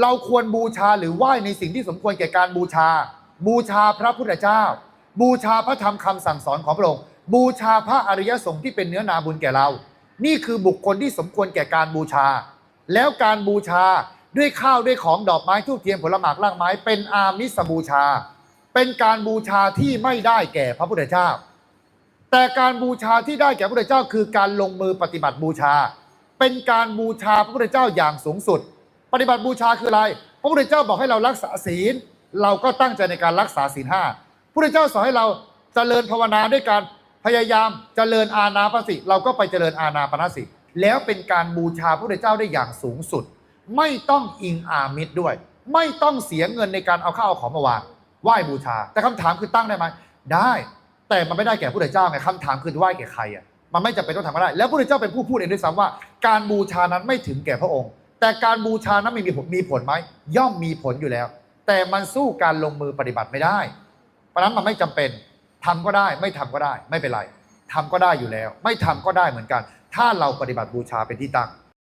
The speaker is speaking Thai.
เราควรบูชาหรือไหว้ในสิ่งที่สมควรแก่การบูชา บูชาพระพุทธเจ้า บูชาพระธรรมคำสั่งสอนของพระองค์ บูชาพระอริยสงฆ์ที่เป็นเนื้อนาบุญแก่เรา นี่คือบุคคลที่สมควรแก่การบูชา แล้วการบูชาด้วยข้าวด้วยของดอกไม้ทูบเทียนผลหมากรากไม้ เป็นอามิสบูชา เป็นการบูชาที่ไม่ได้แก่พระพุทธเจ้า แต่การบูชาที่ได้แก่พระพุทธเจ้า คือการลงมือปฏิบัติบูชา เป็นการบูชาพระพุทธเจ้าอย่างสูงสุด ปฏิบัติบูชาคืออะไร พระพุทธเจ้าบอกให้เรารักษาศีล เราก็ตั้งใจในการรักษาศีลห้าพระพุทธเจ้าสอนให้เราเจริญภาวนาด้วยการพยายามเจริญอาณาปสิเราก็ไปเจริญอาณาปณสิแล้วเป็นการบูชาพระพุทธเจ้าได้อย่างสูงสุด ไม่ต้องอิงอามิตรด้วย ไม่ต้องเสียเงินในการเอาข้าวเอาของมาวางไหว้บูชา แต่คำถามคือตั้งได้ไหมได้ แต่มันไม่ได้แก่พระพุทธเจ้าไงคำถามคือไหว้แก่ใครอะมันไม่จำเป็นต้องทำก็ได้ แล้วพระพุทธเจ้าเป็นผู้พูดเองด้วยซ้ำว่า การบูชานั้นไม่ถึงแก่พระองค์ แต่การบูชานั้นมีผลมีผลไหมย่อมมีผลอยู่แล้ว แต่มันสู้การลงมือปฏิบัติไม่ได้ เพราะฉะนั้นมันไม่จำเป็นทำก็ได้ ไม่ทำก็ได้ ไม่เป็นไรทำก็ได้อยู่แล้ว ไม่ทำก็ได้เหมือนกัน ถ้าเราปฏิบัติบูชาเป็นที่ตั้ง